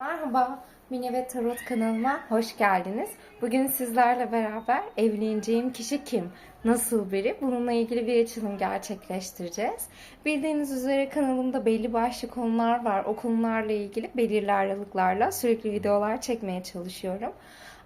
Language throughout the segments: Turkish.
Merhaba, Mine ve Tarot kanalıma hoş geldiniz. Bugün sizlerle beraber evleneceğim kişi kim, nasıl biri bununla ilgili bir açılım gerçekleştireceğiz. Bildiğiniz üzere kanalımda belli başlı konular var. O konularla ilgili belirli aralıklarla sürekli videolar çekmeye çalışıyorum.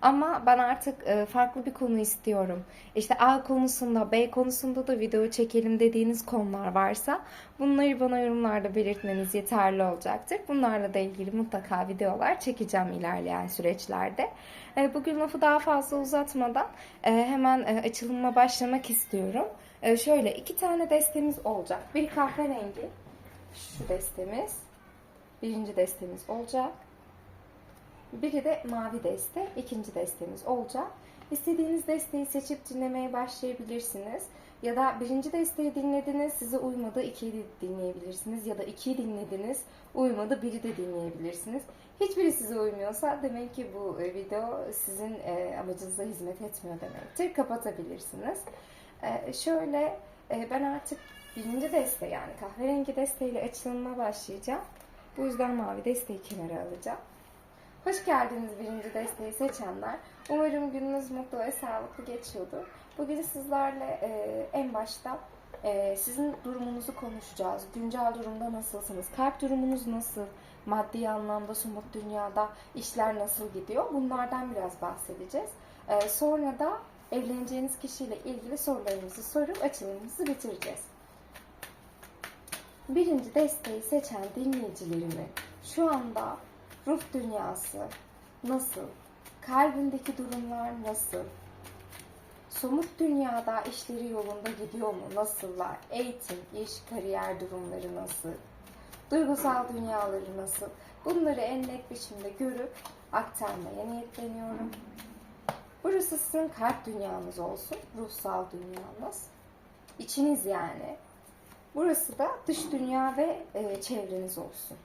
Ama ben artık e, farklı bir konu istiyorum. İşte A konusunda, B konusunda da video çekelim dediğiniz konular varsa bunları bana yorumlarda belirtmeniz yeterli olacaktır. Bunlarla da ilgili mutlaka videolar çekeceğim ilerleyen süreçlerde. E, Bugün lafı daha fazla uzatmadan e, hemen e, açılıma başlamak istiyorum. E, Şöyle iki tane destemiz olacak. Bir kahverengi, şu destemiz. Birinci destemiz olacak. Biri de mavi deste, ikinci destemiz olacak. İstediğiniz desteği seçip dinlemeye başlayabilirsiniz. Ya da birinci desteği dinlediniz, size uymadı, ikiyi de dinleyebilirsiniz. Ya da ikiyi dinlediniz, uymadı, biri de dinleyebilirsiniz. Hiçbiri size uymuyorsa demek ki bu e, video sizin e, amacınıza hizmet etmiyor demektir. Kapatabilirsiniz. E, Şöyle, ben artık birinci deste yani kahverengi desteğiyle açılımına başlayacağım. Bu yüzden mavi desteği kenara alacağım. Hoş geldiniz birinci desteği seçenler. Umarım gününüz mutlu ve sağlıklı geçiyordur. Bugün sizlerle e, en başta e, sizin durumunuzu konuşacağız. Güncel durumda nasılsınız? Kalp durumunuz nasıl? Maddi anlamda, somut dünyada işler nasıl gidiyor? Bunlardan biraz bahsedeceğiz. E, sonra da evleneceğiniz kişiyle ilgili sorularımızı sorup açılımımızı bitireceğiz. Birinci desteği seçen dinleyicilerimi şu anda ruh dünyası nasıl? Kalbindeki durumlar nasıl? Somut dünyada işleri yolunda gidiyor mu? Nasıllar? Eğitim, iş, kariyer durumları nasıl? Duygusal dünyaları nasıl? Bunları en net biçimde görüp aktarmaya niyetleniyorum. Burası sizin kalp dünyanız olsun, ruhsal dünyanız. İçiniz yani. Burası da dış dünya ve e, çevreniz olsun.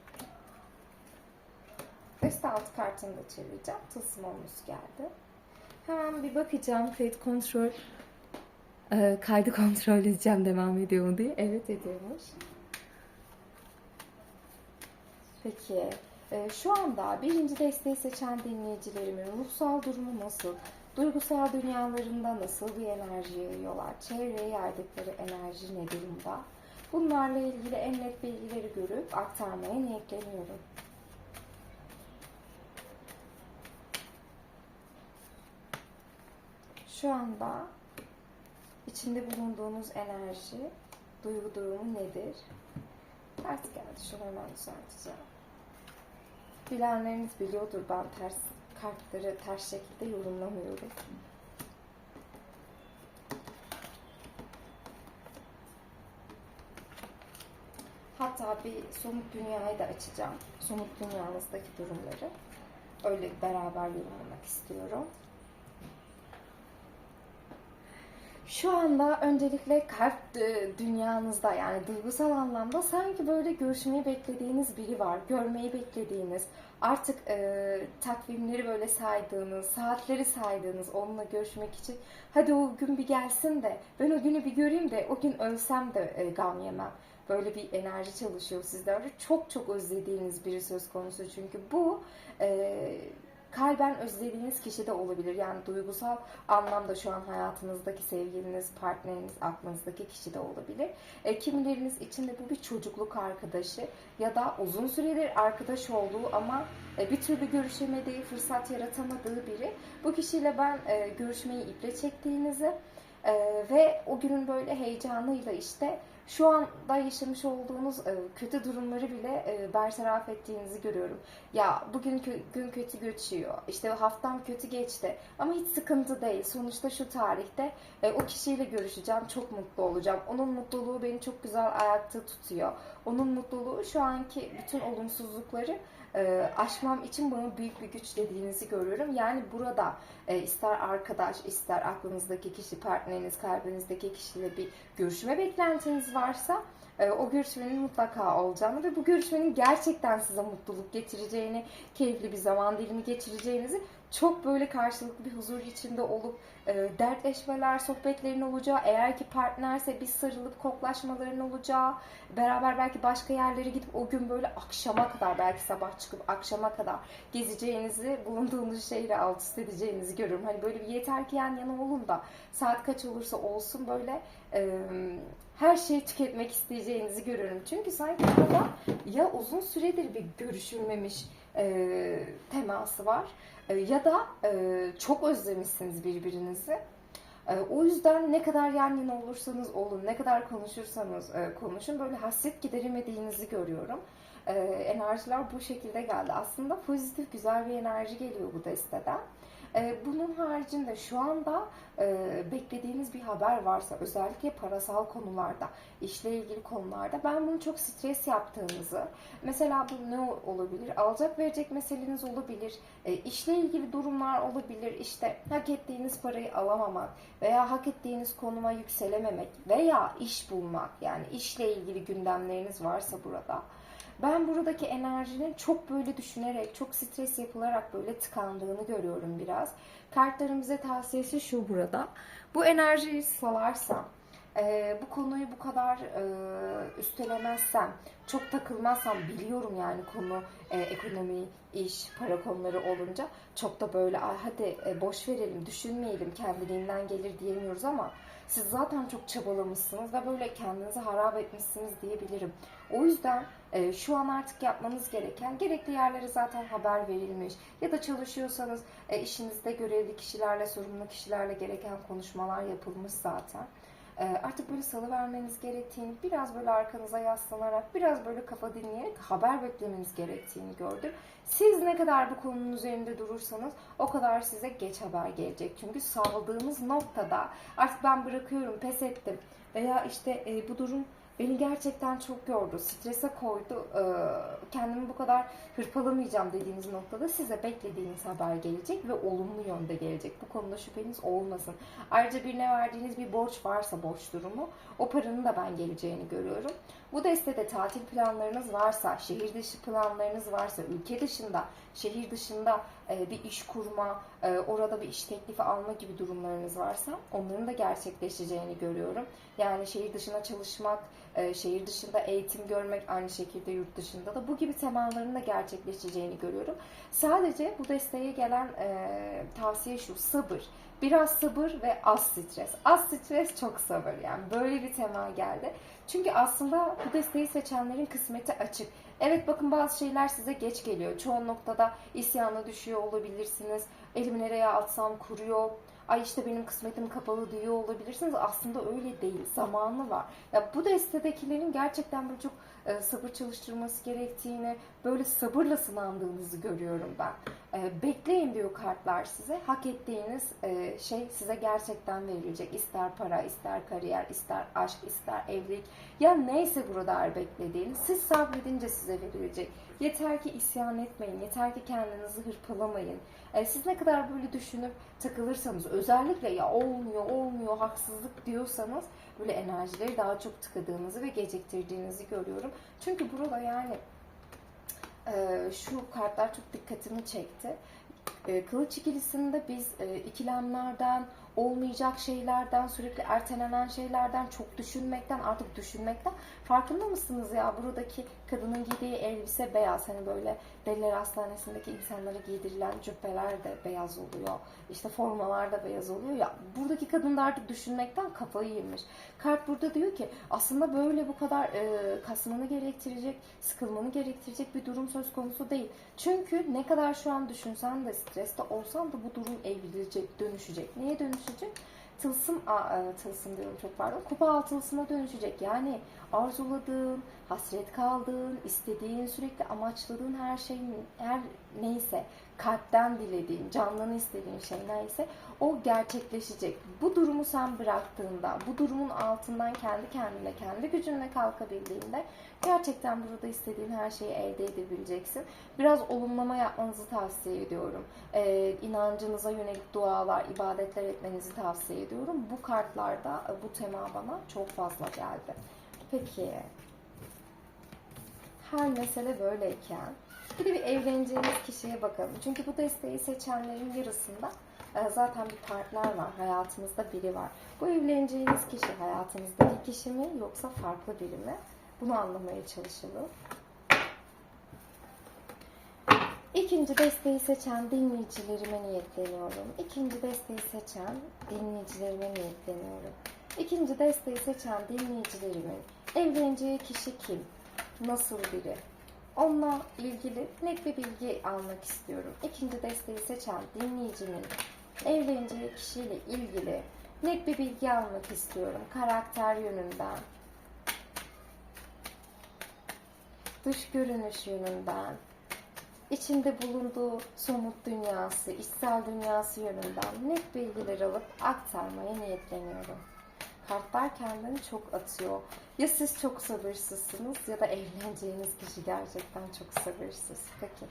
Deste altı kartını da çevireceğim. Tılsım olmuş geldi. Hemen bir bakacağım. Kayıt kontrol e, kaydı kontrol edeceğim devam ediyor mu diye. Evet ediyormuş. Peki e, şu anda birinci desteği seçen dinleyicilerimin ruhsal durumu nasıl? Duygusal dünyalarında nasıl bir enerji yayıyorlar? Çevreye yaydıkları enerji ne durumda? Bunlarla ilgili en net bilgileri görüp aktarmaya niyetleniyorum. Şu anda içinde bulunduğunuz enerji, duygu durumu nedir? Ters geldi. Şunu hemen düzelteceğim. Bilenleriniz biliyordur ben ters kartları ters şekilde yorumlamıyorum. Hatta bir somut dünyayı da açacağım. Somut dünyanızdaki durumları. Öyle beraber yorumlamak istiyorum. Şu anda öncelikle kalp e, dünyanızda yani duygusal anlamda sanki böyle görüşmeyi beklediğiniz biri var. Görmeyi beklediğiniz, artık e, takvimleri böyle saydığınız, saatleri saydığınız onunla görüşmek için hadi o gün bir gelsin de ben o günü bir göreyim de o gün ölsem de e, gam yemem. Böyle bir enerji çalışıyor sizlerde. Çok çok özlediğiniz biri söz konusu çünkü bu e, kalben özlediğiniz kişi de olabilir. Yani duygusal anlamda şu an hayatınızdaki sevgiliniz, partneriniz, aklınızdaki kişi de olabilir. E, kimileriniz için de bu bir çocukluk arkadaşı ya da uzun süredir arkadaş olduğu ama e, bir türlü görüşemediği, fırsat yaratamadığı biri. Bu kişiyle ben e, görüşmeyi iple çektiğinizi e, ve o günün böyle heyecanıyla işte şu anda yaşamış olduğunuz e, kötü durumları bile e, bertaraf ettiğinizi görüyorum. Ya bugün gün kötü geçiyor. İşte haftam kötü geçti. Ama hiç sıkıntı değil. Sonuçta şu tarihte e, o kişiyle görüşeceğim. Çok mutlu olacağım. Onun mutluluğu beni çok güzel ayakta tutuyor. Onun mutluluğu şu anki bütün olumsuzlukları aşmam için bana büyük bir güç dediğinizi görüyorum. Yani burada e, ister arkadaş, ister aklınızdaki kişi, partneriniz, kalbinizdeki kişiyle bir görüşme beklentiniz varsa e, o görüşmenin mutlaka olacağını ve bu görüşmenin gerçekten size mutluluk getireceğini, keyifli bir zaman dilimi geçireceğinizi çok böyle karşılıklı bir huzur içinde olup e, dertleşmeler, sohbetlerin olacağı, eğer ki partnerse bir sarılıp koklaşmaların olacağı, beraber belki başka yerlere gidip o gün böyle akşama kadar belki sabah çıkıp akşama kadar gezeceğinizi, bulunduğunuz şehri alt üst edeceğinizi görüyorum. Hani böyle bir yeter ki yan yana olun da saat kaç olursa olsun böyle e, her şeyi tüketmek isteyeceğinizi görüyorum. Çünkü sanki burada ya uzun süredir bir görüşülmemiş e, teması var e, ya da e, çok özlemişsiniz birbirinizi. E, o yüzden ne kadar yan yana olursanız olun, ne kadar konuşursanız e, konuşun böyle hasret gideremediğinizi görüyorum. E, enerjiler bu şekilde geldi. Aslında pozitif, güzel bir enerji geliyor bu desteden. E, bunun haricinde şu anda e, beklediğiniz bir haber varsa özellikle parasal konularda, işle ilgili konularda ben bunu çok stres yaptığınızı, mesela bu ne olabilir? Alacak verecek meseleniz olabilir, e, işle ilgili durumlar olabilir, işte hak ettiğiniz parayı alamamak veya hak ettiğiniz konuma yükselememek veya iş bulmak yani işle ilgili gündemleriniz varsa burada. Ben buradaki enerjinin çok böyle düşünerek, çok stres yapılarak böyle tıkandığını görüyorum biraz. Kartların bize tavsiyesi şu burada. Bu enerjiyi salarsam, e, bu konuyu bu kadar e, üstelemezsem, çok takılmazsam biliyorum yani konu e, ekonomi, iş, para konuları olunca çok da böyle hadi e, boş verelim, düşünmeyelim, kendiliğinden gelir diyemiyoruz ama siz zaten çok çabalamışsınız ve böyle kendinizi harap etmişsiniz diyebilirim. O yüzden e, şu an artık yapmanız gereken gerekli yerlere zaten haber verilmiş ya da çalışıyorsanız e, işinizde görevli kişilerle, sorumlu kişilerle gereken konuşmalar yapılmış zaten. E, artık böyle salı vermeniz gerektiğini, biraz böyle arkanıza yaslanarak, biraz böyle kafa dinleyerek haber beklemeniz gerektiğini gördüm. Siz ne kadar bu konunun üzerinde durursanız o kadar size geç haber gelecek. Çünkü saldığımız noktada artık ben bırakıyorum, pes ettim veya işte e, bu durum beni gerçekten çok yordu, strese koydu. Ee, kendimi bu kadar hırpalamayacağım dediğiniz noktada size beklediğiniz haber gelecek ve olumlu yönde gelecek. Bu konuda şüpheniz olmasın. Ayrıca birine verdiğiniz bir borç varsa borç durumu o paranın da ben geleceğini görüyorum. Bu destede tatil planlarınız varsa, şehir dışı planlarınız varsa, ülke dışında, şehir dışında bir iş kurma, e, orada bir iş teklifi alma gibi durumlarınız varsa onların da gerçekleşeceğini görüyorum. Yani şehir dışına çalışmak, e, şehir dışında eğitim görmek, aynı şekilde yurt dışında da bu gibi temaların da gerçekleşeceğini görüyorum. Sadece bu desteğe gelen tavsiye şu, sabır. Biraz sabır ve az stres. Az stres çok sabır yani böyle bir tema geldi. Çünkü aslında bu desteği seçenlerin kısmeti açık. Evet bakın bazı şeyler size geç geliyor. Çoğu noktada isyana düşüyor olabilirsiniz. Elimi nereye atsam kuruyor. Ay işte benim kısmetim kapalı diyor olabilirsiniz. Aslında öyle değil. Zamanı var. Ya bu destedekilerin gerçekten böyle çok e, sabır çalıştırması gerektiğini, böyle sabırla sınandığınızı görüyorum ben. E, bekleyin diyor kartlar size. Hak ettiğiniz e, şey size gerçekten verilecek. İster para, ister kariyer, ister aşk, ister evlilik. Ya neyse burada beklediğiniz. Siz sabredince size verilecek. Yeter ki isyan etmeyin. Yeter ki kendinizi hırpalamayın. Siz ne kadar böyle düşünüp takılırsanız özellikle ya olmuyor, olmuyor, haksızlık diyorsanız böyle enerjileri daha çok tıkadığınızı ve geciktirdiğinizi görüyorum. Çünkü burada yani şu kartlar çok dikkatimi çekti. Kılıç ikilisinde biz ikilemlerden, olmayacak şeylerden, sürekli ertelenen şeylerden, çok düşünmekten, artık düşünmekten farkında mısınız ya? Buradaki kadının giydiği elbise beyaz. Hani böyle Deliler Hastanesi'ndeki insanlara giydirilen cübbeler de beyaz oluyor. İşte formalar da beyaz oluyor ya. Buradaki kadın da artık düşünmekten kafayı yemiş. Kart burada diyor ki aslında böyle bu kadar e, kasmanı gerektirecek, sıkılmanı gerektirecek bir durum söz konusu değil. Çünkü ne kadar şu an düşünsen de streste olsan da bu durum evrilecek, dönüşecek. Neye dönüşecek? Tılsım, a, e, tılsım diyorum çok pardon, kupa altılsına dönüşecek. Yani arzuladığın, hasret kaldığın, istediğin, sürekli amaçladığın her şey her neyse, kalpten dilediğin, canlını istediğin şey neyse o gerçekleşecek. Bu durumu sen bıraktığında, bu durumun altından kendi kendine, kendi gücünle kalkabildiğinde gerçekten burada istediğin her şeyi elde edebileceksin. Biraz olumlama yapmanızı tavsiye ediyorum. Ee, inancınıza yönelik dualar, ibadetler etmenizi tavsiye ediyorum. Bu kartlarda bu tema bana çok fazla geldi. Peki, her mesele böyleyken bir de bir evleneceğiniz kişiye bakalım. Çünkü bu desteği seçenlerin yarısında e, zaten bir partner var. Hayatınızda biri var. Bu evleneceğiniz kişi hayatınızdaki kişi mi yoksa farklı biri mi? Bunu anlamaya çalışalım. İkinci desteği seçen dinleyicilerime niyetleniyorum. İkinci desteği seçen dinleyicilerime niyetleniyorum. İkinci desteği seçen dinleyicilerimin evleneceği kişi kim? Nasıl biri? Onunla ilgili net bir bilgi almak istiyorum. İkinci desteği seçen dinleyicimin evleneceği kişiyle ilgili net bir bilgi almak istiyorum. Karakter yönünden, dış görünüş yönünden, içinde bulunduğu somut dünyası, içsel dünyası yönünden net bilgiler alıp aktarmaya niyetleniyorum. Kartlar kendini çok atıyor. Ya siz çok sabırsızsınız ya da evleneceğiniz kişi gerçekten çok sabırsız. Peki.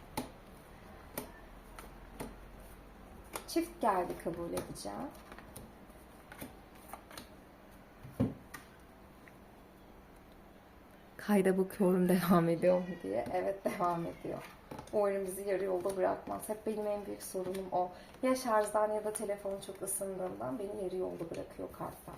Çift geldi kabul edeceğim. Kayda bakıyorum devam ediyor mu diye. Evet devam ediyor. Umarım bizi yarı yolda bırakmaz. Hep benim en büyük sorunum o. Ya şarjdan ya da telefonu çok ısındığından beni yarı yolda bırakıyor kartlar.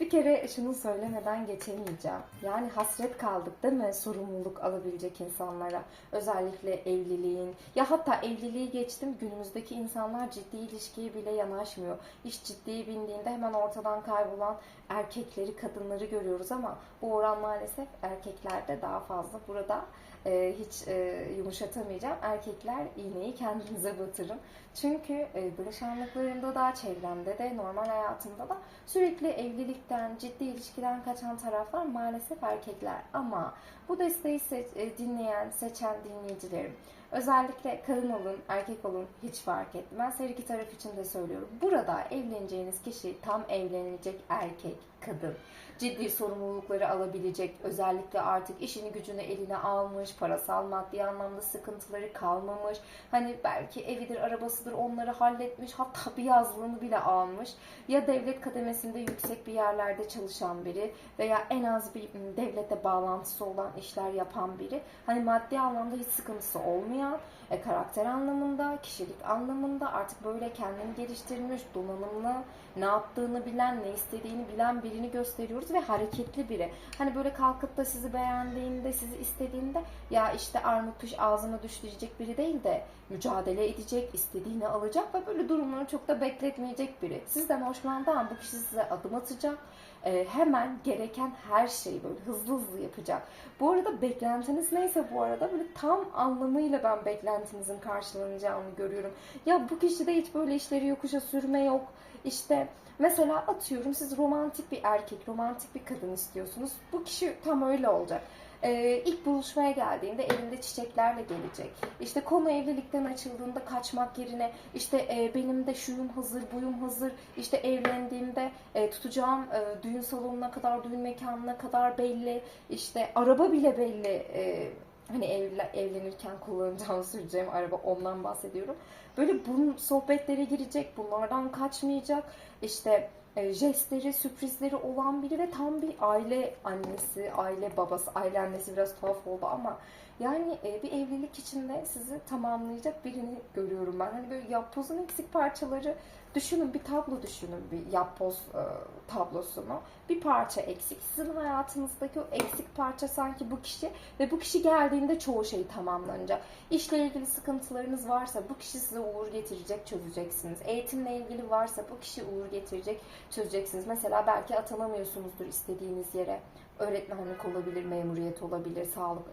Bir kere şunu söylemeden geçemeyeceğim. Yani hasret kaldık değil mi sorumluluk alabilecek insanlara. Özellikle evliliğin ya hatta evliliği geçtim günümüzdeki insanlar ciddi ilişkiye bile yanaşmıyor. İş ciddiye bindiğinde hemen ortadan kaybolan erkekleri, kadınları görüyoruz ama bu oran maalesef erkeklerde daha fazla. Burada e, hiç e, yumuşatamayacağım. Erkekler iğneyi kendinize batırın. Çünkü e, danışanlıklarımda da, çevremde de, normal hayatımda da sürekli evlilikten, ciddi ilişkiden kaçan taraflar maalesef erkekler. Ama bu desteği se- e, dinleyen, seçen dinleyicilerim, özellikle kadın olun, erkek olun hiç fark etmez. Her iki taraf için de söylüyorum. Burada evleneceğiniz kişi tam evlenecek erkek, kadın. Ciddi sorumlulukları alabilecek, özellikle artık işini gücünü eline almış, parasal maddi anlamda sıkıntıları kalmamış. Hani belki evidir, arabasıdır onları halletmiş, hatta bir yazlığını bile almış. Ya devlet kademesinde yüksek bir yerlerde çalışan biri veya en az bir devlete bağlantısı olan işler yapan biri. Hani maddi anlamda hiç sıkıntısı olmayan, e, karakter anlamında, kişilik anlamında artık böyle kendini geliştirmiş, donanımlı, ne yaptığını bilen, ne istediğini bilen birini gösteriyoruz ve hareketli biri. Hani böyle kalkıp da sizi beğendiğinde, sizi istediğinde ya işte armut piş ağzına düş biri değil de mücadele edecek, istediğini alacak ve böyle durumları çok da bekletmeyecek biri. Sizden hoşlandığı an bu kişi size adım atacak. Ee, hemen gereken her şeyi böyle hızlı hızlı yapacak. Bu arada beklentiniz neyse bu arada böyle tam anlamıyla ben beklentinizin karşılanacağını görüyorum. Ya bu kişide hiç böyle işleri yokuşa sürme yok. İşte mesela atıyorum siz romantik bir erkek, romantik bir kadın istiyorsunuz. Bu kişi tam öyle olacak. Ee, ilk buluşmaya geldiğinde elinde çiçeklerle gelecek. İşte konu evlilikten açıldığında kaçmak yerine işte e, benim de şuyum hazır, buyum hazır. İşte evlendiğimde e, tutacağım e, düğün salonuna kadar, düğün mekanına kadar belli. İşte araba bile belli. E, hani evle, evlenirken kullanacağım, süreceğim araba ondan bahsediyorum. Böyle bunun sohbetlere girecek, bunlardan kaçmayacak. İşte e, jestleri, sürprizleri olan biri ve tam bir aile annesi, aile babası, aile annesi biraz tuhaf oldu ama yani e, bir evlilik içinde sizi tamamlayacak birini görüyorum ben. Hani böyle yapbozun eksik parçaları düşünün, bir tablo düşünün, bir yapboz e, tablosunu. Bir parça eksik. Sizin hayatınızdaki o eksik parça sanki bu kişi ve bu kişi geldiğinde çoğu şey tamamlanacak. İşle ilgili sıkıntılarınız varsa bu kişi size uğur getirecek, çözeceksiniz. Eğitimle ilgili varsa bu kişi uğur getirecek, çözeceksiniz. Mesela belki atanamıyorsunuzdur istediğiniz yere. Öğretmenlik olabilir, memuriyet olabilir, sağlık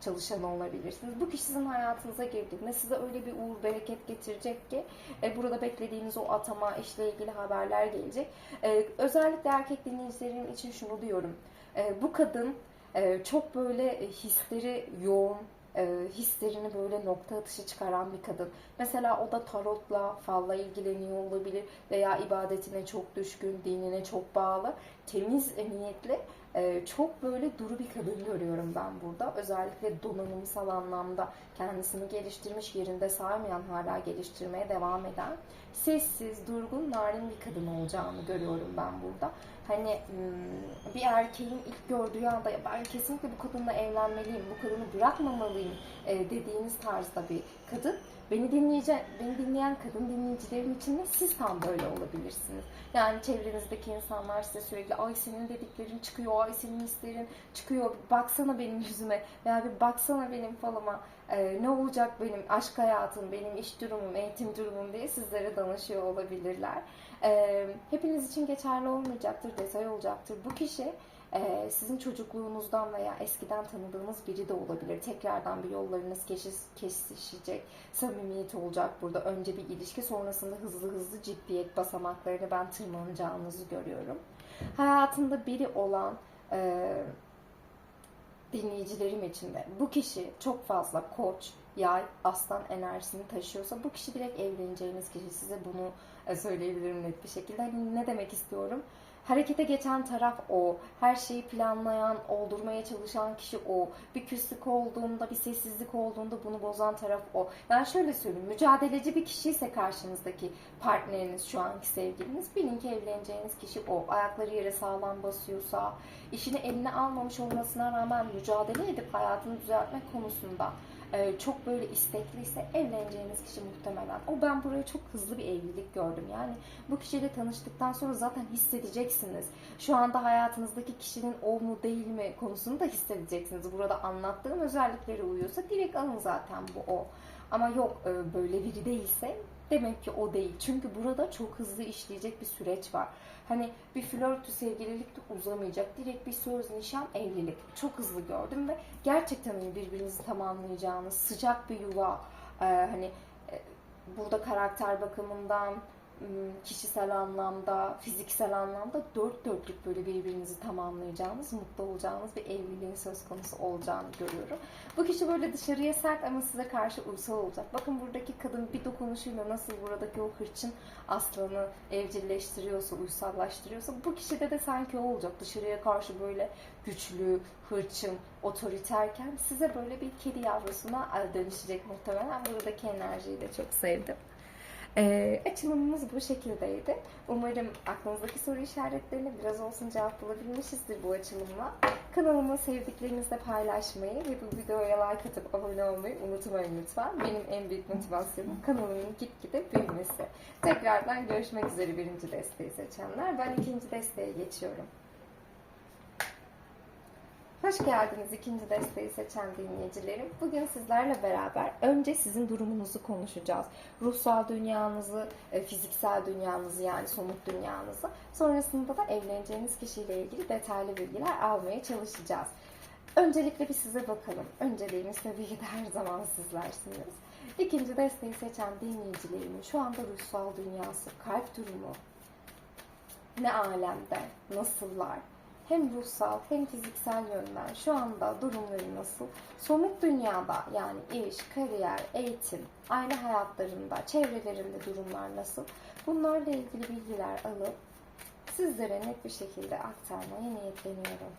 çalışanı olabilirsiniz. Bu kişi sizin hayatınıza girdiğinde size öyle bir uğur, bereket getirecek ki e, burada beklediğiniz o atama, işle ilgili haberler gelecek. E, özellikle erkek dinleyicilerim için şunu diyorum. E, bu kadın e, çok böyle hisleri yoğun, e, hislerini böyle nokta atışı çıkaran bir kadın. Mesela o da tarotla, falla ilgileniyor olabilir veya ibadetine çok düşkün, dinine çok bağlı, temiz niyetli e, çok böyle duru bir kadın görüyorum ben burada. Özellikle donanımsal anlamda kendisini geliştirmiş, yerinde saymayan, hala geliştirmeye devam eden, sessiz, durgun, narin bir kadın olacağını görüyorum ben burada. Hani hmm, bir erkeğin ilk gördüğü anda "Ya ben kesinlikle bu kadınla evlenmeliyim, bu kadını bırakmamalıyım e, dediğiniz tarzda bir kadın Beni dinleyecek, beni dinleyen kadın dinleyicilerim için de siz tam böyle olabilirsiniz. Yani çevrenizdeki insanlar size sürekli ay senin dediklerin çıkıyor, ay senin hislerin çıkıyor, baksana benim yüzüme veya bir baksana benim falıma, Ee, ne olacak benim aşk hayatım, benim iş durumum, eğitim durumum diye sizlere danışıyor olabilirler. Ee, hepiniz için geçerli olmayacaktır, detay olacaktır. Bu kişi ee, sizin çocukluğunuzdan veya eskiden tanıdığınız biri de olabilir. Tekrardan bir yollarınız keşiş- kesişecek, samimiyet olacak burada. Önce bir ilişki, sonrasında hızlı hızlı ciddiyet basamaklarını ben tırmanacağınızı görüyorum. Hayatında biri olan e, dinleyicilerim için de bu kişi çok fazla koç, yay, aslan enerjisini taşıyorsa bu kişi direkt evleneceğiniz kişi. Size bunu e, söyleyebilirim net bir şekilde. Hani ne demek istiyorum? Harekete geçen taraf o. Her şeyi planlayan, oldurmaya çalışan kişi o. Bir küslük olduğunda, bir sessizlik olduğunda bunu bozan taraf o. Yani şöyle söyleyeyim, mücadeleci bir kişi ise karşınızdaki partneriniz, şu anki sevgiliniz, bilin ki evleneceğiniz kişi o. Ayakları yere sağlam basıyorsa, işini eline almamış olmasına rağmen mücadele edip hayatını düzeltmek konusunda e, çok böyle istekliyse evleneceğiniz kişi muhtemelen. O ben buraya çok hızlı bir evlilik gördüm. Yani bu kişiyle tanıştıktan sonra zaten hissedeceksiniz. Şu anda hayatınızdaki kişinin o mu değil mi konusunu da hissedeceksiniz. Burada anlattığım özellikleri uyuyorsa direkt alın zaten bu o. Ama yok e, böyle biri değilse demek ki o değil. Çünkü burada çok hızlı işleyecek bir süreç var. Hani bir flörtü sevgililik de uzamayacak. Direkt bir söz, nişan, evlilik. Çok hızlı gördüm ve gerçekten hani birbirinizi tamamlayacağınız sıcak bir yuva. e, hani burada karakter bakımından, kişisel anlamda, fiziksel anlamda dört dörtlük böyle birbirinizi tamamlayacağınız, mutlu olacağınız bir evliliğin söz konusu olacağını görüyorum. Bu kişi böyle dışarıya sert ama size karşı uysal olacak. Bakın buradaki kadın bir dokunuşuyla nasıl buradaki o hırçın aslanı evcilleştiriyorsa, uysallaştırıyorsa bu kişide de sanki o olacak. Dışarıya karşı böyle güçlü, hırçın, otoriterken size böyle bir kedi yavrusuna dönüşecek muhtemelen. Buradaki enerjiyi de çok sevdim. Ee, açılımımız bu şekildeydi. Umarım aklınızdaki soru işaretlerini biraz olsun cevap bulabilmişizdir bu açılımla. Kanalımı sevdiklerinizle paylaşmayı ve bu videoya like atıp abone olmayı unutmayın lütfen. Benim en büyük motivasyonum kanalımın gitgide büyümesi. Tekrardan görüşmek üzere birinci desteği seçenler. Ben ikinci desteğe geçiyorum. Hoş geldiniz ikinci desteği seçen dinleyicilerim. Bugün sizlerle beraber önce sizin durumunuzu konuşacağız. Ruhsal dünyanızı, e, fiziksel dünyanızı yani somut dünyanızı. Sonrasında da evleneceğiniz kişiyle ilgili detaylı bilgiler almaya çalışacağız. Öncelikle bir size bakalım. Önceliğimiz tabii ki de her zaman sizlersiniz. İkinci desteği seçen dinleyicilerimin şu anda ruhsal dünyası, kalp durumu, ne alemde, nasıllar, hem ruhsal hem fiziksel yönden şu anda durumları nasıl? Somut dünyada yani iş, kariyer, eğitim, aile hayatlarında, çevrelerinde durumlar nasıl? Bunlarla ilgili bilgiler alıp sizlere net bir şekilde aktarmaya niyetleniyorum.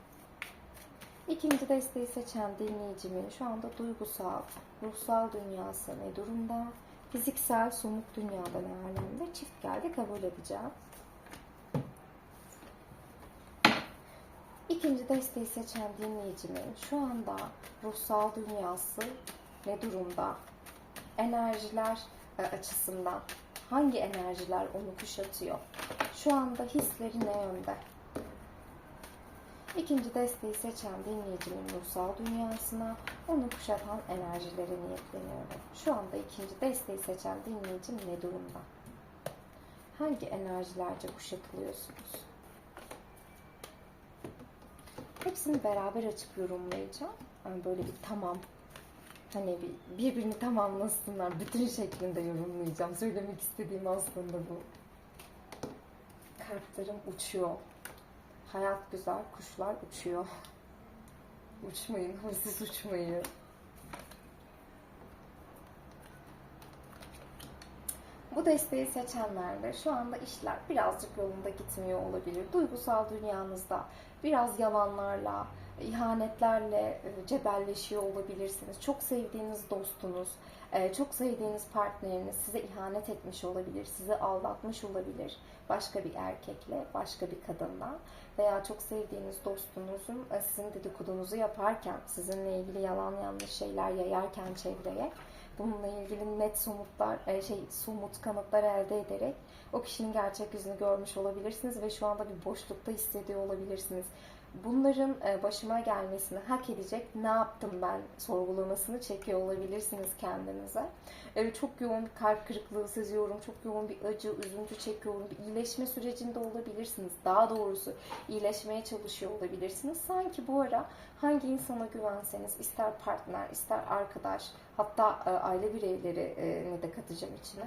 İkinci desteği seçen dinleyicimin şu anda duygusal, ruhsal dünyası ne durumda? Fiziksel, somut dünyada ne alemde? Çift geldi kabul edeceğim. İkinci desteği seçen dinleyicimin şu anda ruhsal dünyası ne durumda? Enerjiler e, açısından hangi enerjiler onu kuşatıyor? Şu anda hisleri ne yönde? İkinci desteği seçen dinleyicimin ruhsal dünyasına onu kuşatan enerjilere niyetleniyorum. Şu anda ikinci desteği seçen dinleyicim ne durumda? Hangi enerjilerce kuşatılıyorsunuz? Hepsini beraber açıp yorumlayacağım. Yani böyle bir tamam. Hani bir, birbirini tamamlasınlar. Bütün şeklinde yorumlayacağım. Söylemek istediğim aslında bu. Kartlarım uçuyor. Hayat güzel, kuşlar uçuyor. Uçmayın, hırsız uçmayın. Bu desteği seçenlerde şu anda işler birazcık yolunda gitmiyor olabilir. Duygusal dünyanızda biraz yalanlarla, ihanetlerle e, cebelleşiyor olabilirsiniz. Çok sevdiğiniz dostunuz, e, çok sevdiğiniz partneriniz size ihanet etmiş olabilir, sizi aldatmış olabilir. Başka bir erkekle, başka bir kadınla veya çok sevdiğiniz dostunuzun e, sizin dedikodunuzu yaparken, sizinle ilgili yalan yanlış şeyler yayarken çevreye bununla ilgili net somutlar, e, şey somut kanıtlar elde ederek o kişinin gerçek yüzünü görmüş olabilirsiniz ve şu anda bir boşlukta hissediyor olabilirsiniz. Bunların e, başıma gelmesini hak edecek ne yaptım ben sorgulamasını çekiyor olabilirsiniz kendinize. Çok yoğun bir kalp kırıklığı seziyorum, çok yoğun bir acı, üzüntü çekiyorum. Bir iyileşme sürecinde olabilirsiniz. Daha doğrusu iyileşmeye çalışıyor olabilirsiniz. Sanki bu ara hangi insana güvenseniz, ister partner, ister arkadaş, hatta e, aile bireylerini de katacağım içine.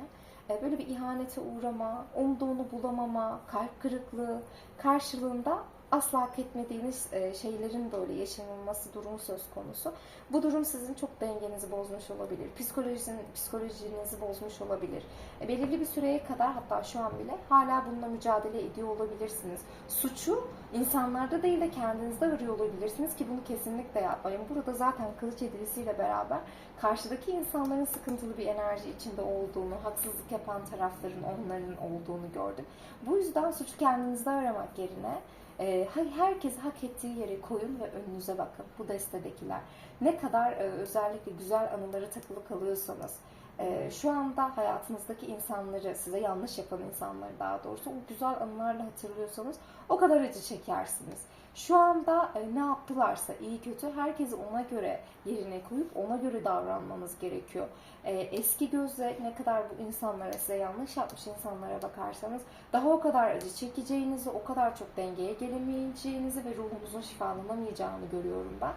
E, Böyle bir ihanete uğrama, umduğunu bulamama, kalp kırıklığı karşılığında asla hak etmediğiniz e, şeylerin böyle yaşanılması durumu söz konusu. Bu durum sizin çok dengenizi bozmuş olabilir. Psikolojinin, psikolojinizi bozmuş olabilir. E, Belirli bir süreye kadar hatta şu an bile hala bununla mücadele ediyor olabilirsiniz. Suçu insanlarda değil de kendinizde arıyor olabilirsiniz ki bunu kesinlikle yapmayın. Burada zaten kılıç edilisiyle beraber karşıdaki insanların sıkıntılı bir enerji içinde olduğunu, haksızlık yapan tarafların onların olduğunu gördüm. Bu yüzden suçu kendinizde aramak yerine e, herkes hak ettiği yere koyun ve önünüze bakın. Bu destedekiler. Ne kadar e, özellikle güzel anılara takılı kalıyorsanız, e, şu anda hayatınızdaki insanları, size yanlış yapan insanları daha doğrusu o güzel anılarla hatırlıyorsanız o kadar acı çekersiniz. Şu anda e, ne yaptılarsa iyi kötü herkesi ona göre yerine koyup ona göre davranmanız gerekiyor. E, eski gözle ne kadar bu insanlara size yanlış yapmış insanlara bakarsanız daha o kadar acı çekeceğinizi, o kadar çok dengeye gelemeyeceğinizi ve ruhunuzun şifalanamayacağını görüyorum ben.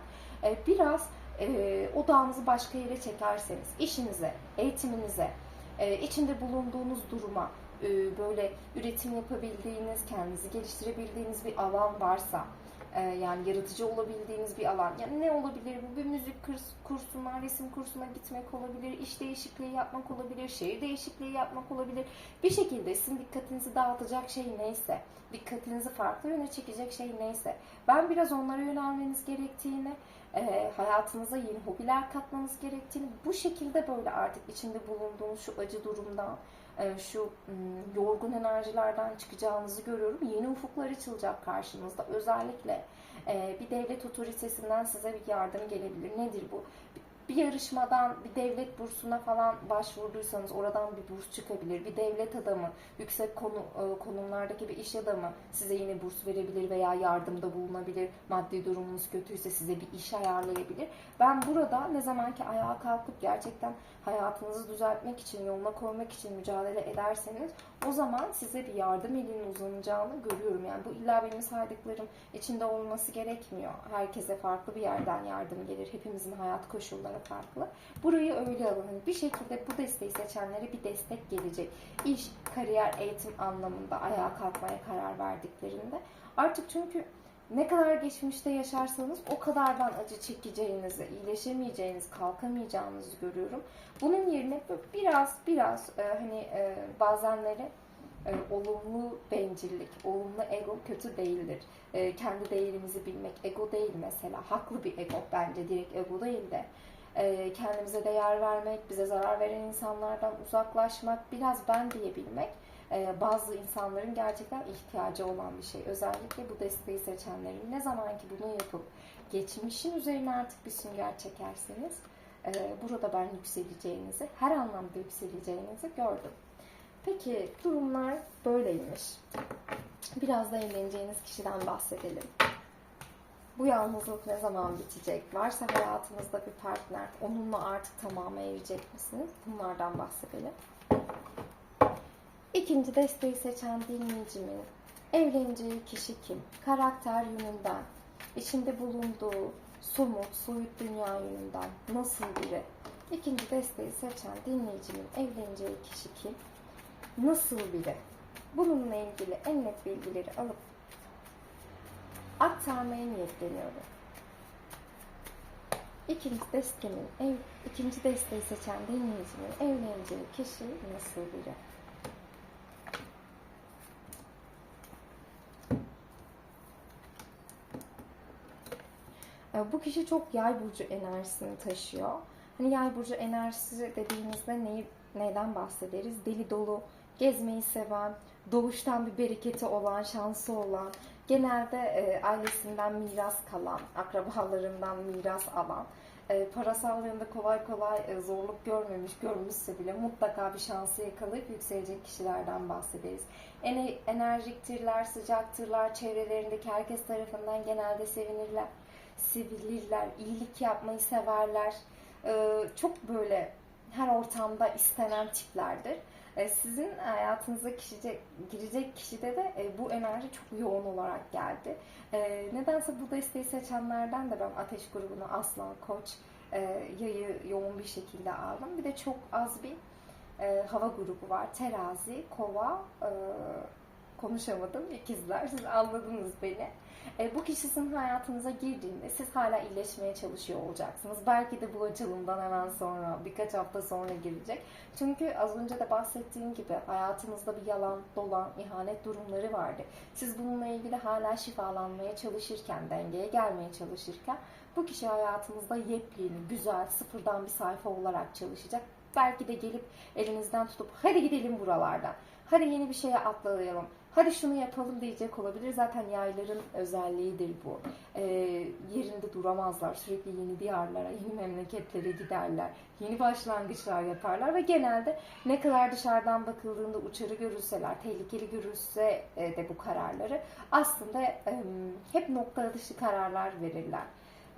E, biraz odağınızı başka yere çekerseniz, işinize, eğitiminize, içinde bulunduğunuz duruma, böyle üretim yapabildiğiniz, kendinizi geliştirebildiğiniz bir alan varsa, e, yani yaratıcı olabildiğiniz bir alan. Yani ne olabilir bu? Bir müzik kurs- kursuna, resim kursuna gitmek olabilir, iş değişikliği yapmak olabilir, şehir değişikliği yapmak olabilir. Bir şekilde sizin dikkatinizi dağıtacak şey neyse, dikkatinizi farklı yöne çekecek şey neyse, ben biraz onlara yönelmeniz gerektiğini, e, hayatınıza yeni hobiler katmanız gerektiğini, bu şekilde böyle artık içinde bulunduğunuz şu acı durumdan, şu m, yorgun enerjilerden çıkacağınızı görüyorum. Yeni ufuklar açılacak karşınızda. Özellikle e, bir devlet otoritesinden size bir yardım gelebilir. Nedir bu? Bir yarışmadan, bir devlet bursuna falan başvurduysanız oradan bir burs çıkabilir. Bir devlet adamı, yüksek konu, e, konumlardaki bir iş adamı size yine burs verebilir veya yardımda bulunabilir. Maddi durumunuz kötüyse size bir iş ayarlayabilir. Ben burada ne zaman ki ayağa kalkıp gerçekten hayatınızı düzeltmek için, yoluna koymak için mücadele ederseniz o zaman size bir yardım elinin uzanacağını görüyorum. Yani bu illa benim saydıklarım içinde olması gerekmiyor. Herkese farklı bir yerden yardım gelir. Hepimizin hayat koşulları farklı. Burayı öyle alın. Bir şekilde bu desteği seçenlere bir destek gelecek. İş, kariyer, eğitim anlamında ayağa kalkmaya karar verdiklerinde. Artık çünkü ne kadar geçmişte yaşarsanız o kadardan acı çekeceğinizi, iyileşemeyeceğiniz, kalkamayacağınızı görüyorum. Bunun yerine biraz biraz e, hani e, bazenleri e, olumlu bencillik, olumlu ego kötü değildir. E, kendi değerimizi bilmek ego değil mesela. Haklı bir ego bence direkt ego değil de. E, kendimize değer vermek, bize zarar veren insanlardan uzaklaşmak, biraz ben diyebilmek e, bazı insanların gerçekten ihtiyacı olan bir şey. Özellikle bu desteği seçenlerin ne zaman ki bunu yapıp geçmişin üzerine artık bir sünger çekerseniz e, burada ben yükseleceğinizi, her anlamda yükseleceğinizi gördüm. Peki durumlar böyleymiş. Biraz da evleneceğiniz kişiden bahsedelim. Bu yalnızlık ne zaman bitecek? Varsa hayatınızda bir partner, onunla artık tamama erecek misiniz? Bunlardan bahsedelim. İkinci desteği seçen dinleyicimin evleneceği kişi kim? Karakter yönünden, içinde bulunduğu somut, soyut dünya yönünden nasıl biri? İkinci desteği seçen dinleyicimin evleneceği kişi kim? Nasıl biri? Bununla ilgili en net bilgileri alıp aktarmaya niyetleniyorum. İkinci desteğimin, ev, ikinci desteği seçen dinleyicimin evleneceği kişi nasıl biri? E, Bu kişi çok yay burcu enerjisini taşıyor. Hani yay burcu enerjisi dediğimizde neyi, neyden bahsederiz? Deli dolu, gezmeyi seven, doğuştan bir bereketi olan, şansı olan, genelde e, ailesinden miras kalan, akrabalarından miras alan, e, parasallığında kolay kolay e, zorluk görmemiş, görmüşse bile mutlaka bir şansı yakalayıp yükselecek kişilerden bahsederiz. Ene- enerjiktirler, sıcaktırlar, çevrelerindeki herkes tarafından genelde sevinirler, sevilirler, iyilik yapmayı severler. E, çok böyle her ortamda istenen tiplerdir. E, Sizin hayatınıza kişice, girecek kişide de e, bu enerji çok yoğun olarak geldi. E, Nedense bu desteği seçenlerden de ben Ateş grubunu Aslan, Koç, Yayı yoğun bir şekilde aldım. Bir de çok az bir hava grubu var. Terazi, Kova, konuşamadım. ikizler. Siz anladınız beni. E, bu kişi sizin hayatınıza girdiğinde siz hala iyileşmeye çalışıyor olacaksınız. Belki de bu açılımdan hemen sonra, birkaç hafta sonra girecek. Çünkü az önce de bahsettiğim gibi hayatınızda bir yalan, dolan, ihanet durumları vardı. Siz bununla ilgili hala şifalanmaya çalışırken, dengeye gelmeye çalışırken bu kişi hayatınızda yepyeni, güzel, sıfırdan bir sayfa olarak çalışacak. Belki de gelip elinizden tutup hadi gidelim buralardan. Hadi yeni bir şeye atlayalım. Hadi şunu yapalım diyecek olabilir. Zaten yayların özelliğidir bu. Ee, yerinde duramazlar. Sürekli yeni diyarlara, yeni memleketlere giderler. Yeni başlangıçlar yaparlar ve genelde ne kadar dışarıdan bakıldığında uçarı görülseler, tehlikeli görülse e, de bu kararları aslında e, hep nokta atışı kararlar verirler.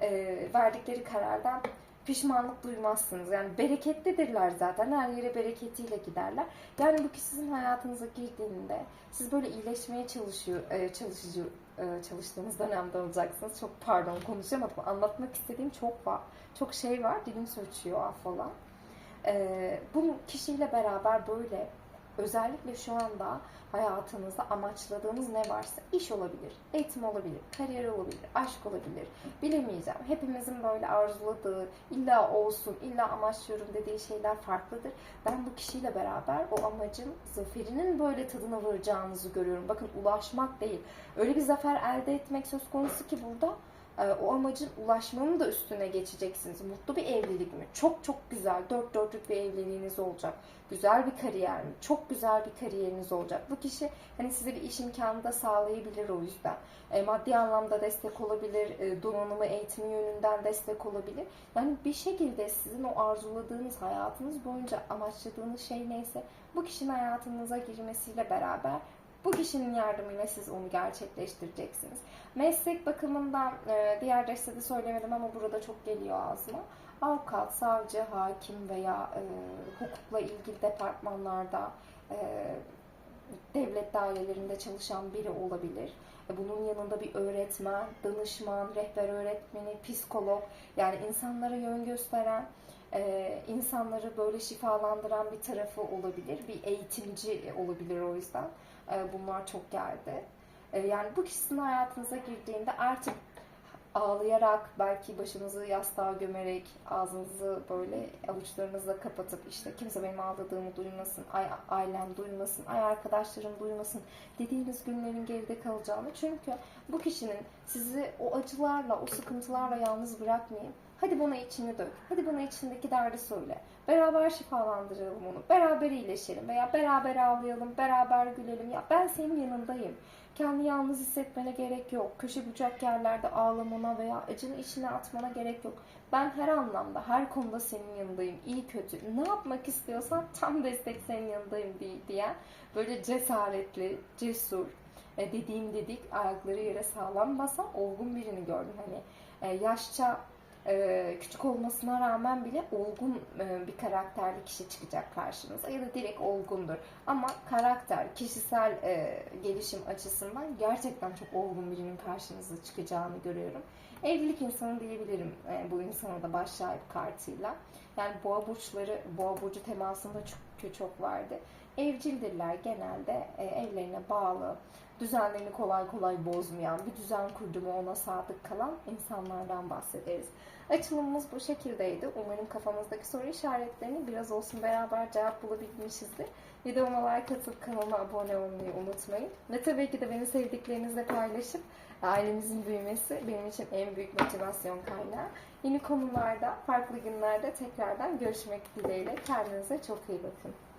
E, verdikleri karardan pişmanlık duymazsınız. Yani bereketlidirler zaten. Her yere bereketiyle giderler. Yani bu kişi sizin hayatınıza girdiğinde siz böyle iyileşmeye çalışıyor, e, çalışıcı e, çalıştığınız dönemde olacaksınız. Çok pardon konuşamadım. Anlatmak istediğim çok var. Çok şey var. Dilim sürçüyor affola. E, bu kişiyle beraber böyle özellikle şu anda hayatınızda amaçladığınız ne varsa iş olabilir, eğitim olabilir, kariyer olabilir, aşk olabilir. Bilemeyeceğim. Hepimizin böyle arzuladığı, illa olsun, illa amaçlıyorum dediği şeyler farklıdır. Ben bu kişiyle beraber o amacın zaferinin böyle tadına varacağınızı görüyorum. Bakın ulaşmak değil. Öyle bir zafer elde etmek söz konusu ki burada o amacın ulaşmanın da üstüne geçeceksiniz. Mutlu bir evlilik mi? Çok çok güzel, dört dörtlük bir evliliğiniz olacak. Güzel bir kariyer mi? Çok güzel bir kariyeriniz olacak. Bu kişi hani size bir iş imkanı da sağlayabilir o yüzden. E, maddi anlamda destek olabilir, e, donanımı, eğitimi yönünden destek olabilir. Yani bir şekilde sizin o arzuladığınız hayatınız boyunca amaçladığınız şey neyse bu kişinin hayatınıza girmesiyle beraber bu kişinin yardımıyla siz onu gerçekleştireceksiniz. Meslek bakımından e, diğer destede söylemedim ama burada çok geliyor ağzıma. Avukat, savcı, hakim veya e, hukukla ilgili departmanlarda e, devlet dairelerinde çalışan biri olabilir. E, Bunun yanında bir öğretmen, danışman, rehber öğretmeni, psikolog yani insanlara yön gösteren, e, insanları böyle şifalandıran bir tarafı olabilir. Bir eğitimci olabilir o yüzden. E, Bunlar çok geldi. E, Yani bu kişinin hayatınıza girdiğinde artık ağlayarak, belki başınızı yastığa gömerek, ağzınızı böyle avuçlarınızla kapatıp işte kimse benim ağladığımı duymasın, ay, ailem duymasın, ay arkadaşlarım duymasın dediğiniz günlerin geride kalacağını. Çünkü bu kişinin sizi o acılarla, o sıkıntılarla yalnız bırakmayın. Hadi bana içini dök. Hadi bana içindeki derdi söyle. Beraber şifalandıralım onu. Beraber iyileşelim veya beraber ağlayalım, beraber gülelim. Ya ben senin yanındayım. Kendi yalnız hissetmene gerek yok. Köşe bucak yerlerde ağlamana veya acını içine atmana gerek yok. Ben her anlamda, her konuda senin yanındayım. İyi kötü. Ne yapmak istiyorsan tam destek senin yanındayım diye, böyle cesaretli, cesur, e, dediğim dedik, ayakları yere sağlam basan olgun birini gördüm. Hani e, yaşça e, küçük olmasına rağmen bile olgun e, bir karakterli kişi çıkacak karşınıza ya da direkt olgundur. Ama karakter, kişisel e, gelişim açısından gerçekten çok olgun birinin karşınıza çıkacağını görüyorum. Evlilik insanı diyebilirim e, bu insana da başlayıp kartıyla. Yani boğa burçları, boğa burcu temasında çok çok vardı. Evcildirler genelde e, evlerine bağlı, düzenlerini kolay kolay bozmayan, bir düzen kurdu mu ona sadık kalan insanlardan bahsederiz. Açılımımız bu şekildeydi. Umarım kafamızdaki soru işaretlerini biraz olsun beraber cevap bulabilmişizdir. Videoma like atıp kanalıma abone olmayı unutmayın. Ve tabii ki de beni sevdiklerinizle paylaşıp ailemizin büyümesi benim için en büyük motivasyon kaynağı. Yeni konularda, farklı günlerde tekrardan görüşmek dileğiyle. Kendinize çok iyi bakın.